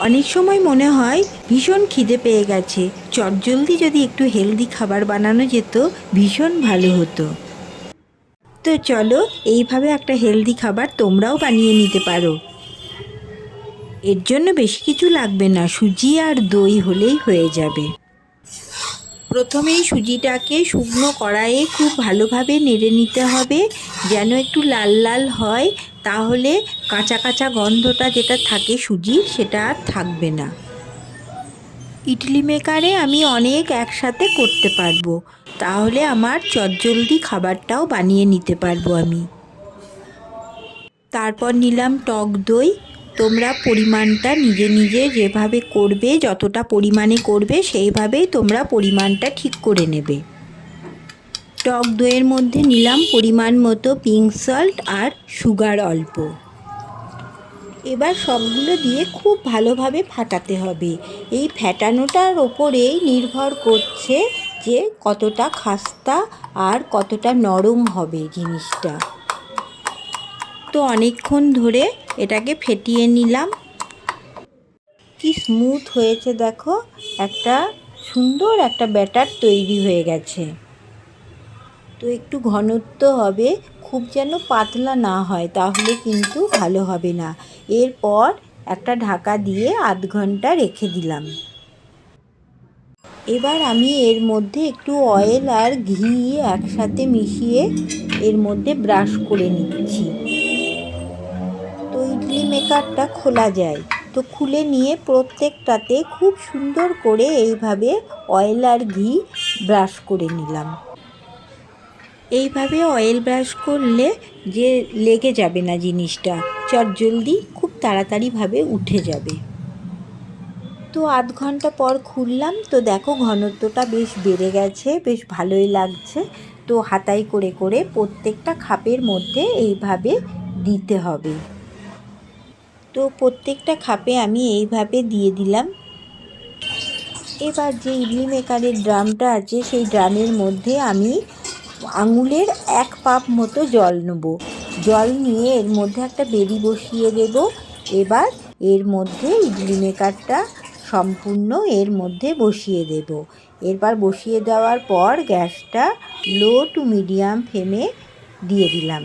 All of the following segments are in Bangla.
অনেক সময় মনে হয় ভীষণ খিদে পেয়ে গেছে। চটজলদি যদি একটু হেলদি খাবার বানানো যেত, ভীষণ ভালো হতো। তো চলো, এইভাবে একটা হেলদি খাবার তোমরাও বানিয়ে নিতে পারো। এর জন্য বেশি কিছু লাগবে না, সুজি আর দই হলেই হয়ে যাবে। প্রথমেই সুজিটাকে শুকনো কড়াইয়ে খুব ভালোভাবে নেড়ে নিতে হবে। যেন একটু লাল লাল হয়, তাহলে কাঁচা কাঁচা গন্ধটা যেটা থাকে সুজির সেটা আর থাকবে না। ইডলি মেকারে আমি অনেক একসাথে করতে পারব। তাহলে আমার চটজলদি খাবারটাও বানিয়ে নিতে পারব আমি। তারপর নিলাম টক দই তোমরা পরিমাণটা নিজে নিজে যেভাবে করবে, যতটা পরিমাণে করবে, সেইভাবেই তোমরা পরিমাণটা ঠিক করে নেবে। টক দইয়ের মধ্যে নিলাম পরিমাণ মতো পিঙ্ক সল্ট আর সুগার অল্প। এবার সবগুলো দিয়ে খুব ভালোভাবে ফাটাতে হবে। এই ফ্যাটানোটার ওপরেই নির্ভর করছে যে কতটা খাস্তা আর কতটা নরম হবে জিনিসটা। তো অনেকক্ষণ ধরে এটাকে ফেটিয়ে নিলাম। কি স্মুথ হয়েছে দেখো, একটা সুন্দর একটা ব্যাটার তৈরি হয়ে গেছে। তো একটু ঘনত্ব হবে, খুব যেন পাতলা না হয়, তাহলে কিন্তু ভালো হবে না। এরপর একটা ঢাকা দিয়ে আধ ঘণ্টা রেখে দিলাম। এবার আমি এর মধ্যে একটু অয়েল আর ঘি একসাথে মিশিয়ে এর মধ্যে ব্রাশ করে নিচ্ছি। তো মেকারটা খোলা যায়। তো খুলে নিয়ে প্রত্যেকটাতে খুব সুন্দর করে এইভাবে অয়েল আর ঘি ব্রাশ করে নিলাম। এইভাবে অয়েল ব্রাশ করলে যে লেগে যাবে না জিনিসটা চটজলদি খুব তাড়াতাড়িভাবে উঠে যাবে। তো আধ ঘণ্টা পর খুললাম। তো দেখো ঘনত্বটা বেশ বেড়ে গেছে, বেশ ভালোই লাগছে। তো হাতাই করে করে প্রত্যেকটা খাপের মধ্যে এইভাবে দিতে হবে। তো প্রত্যেকটা খাপে আমি এইভাবে দিয়ে দিলাম। এবার যে ইডলি মেকারের ড্রামটা আছে, সেই ড্রামের মধ্যে আমি আঙুলের এক পাপ মতো জল নেব। জল নিয়ে এর মধ্যে একটা বেরি বসিয়ে দেব। এবার এর মধ্যে ইডলি মেকারটা সম্পূর্ণ এর মধ্যে বসিয়ে দেব। এরপর বসিয়ে দেওয়ার পর গ্যাসটা লো টু মিডিয়াম ফ্লেমে দিয়ে দিলাম।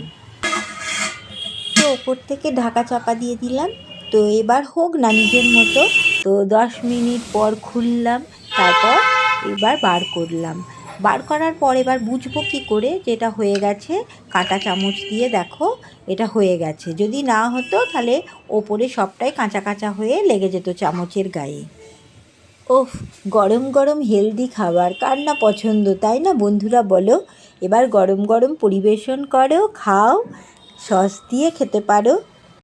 ওপর থেকে ঢাকা চাপা দিয়ে দিলাম। তো এবার হোক না নিজের মতো। তো দশ মিনিট পর খুললাম, তারপর এবার বার করলাম। বার করার পর এবার বুঝব কী করে, যেটা হয়ে গেছে, কাঁটা চামচ দিয়ে দেখো, এটা হয়ে গেছে। যদি না হতো, তাহলে ওপরে সবটাই কাঁচা কাঁচা হয়ে লেগে যেত চামচের গায়ে। ওফ, গরম গরম হেলদি খাবার। কার না পছন্দ, তাই না বন্ধুরা বলো? এবার গরম গরম পরিবেশন করো, খাও। সস দিয়ে খেতে পারো।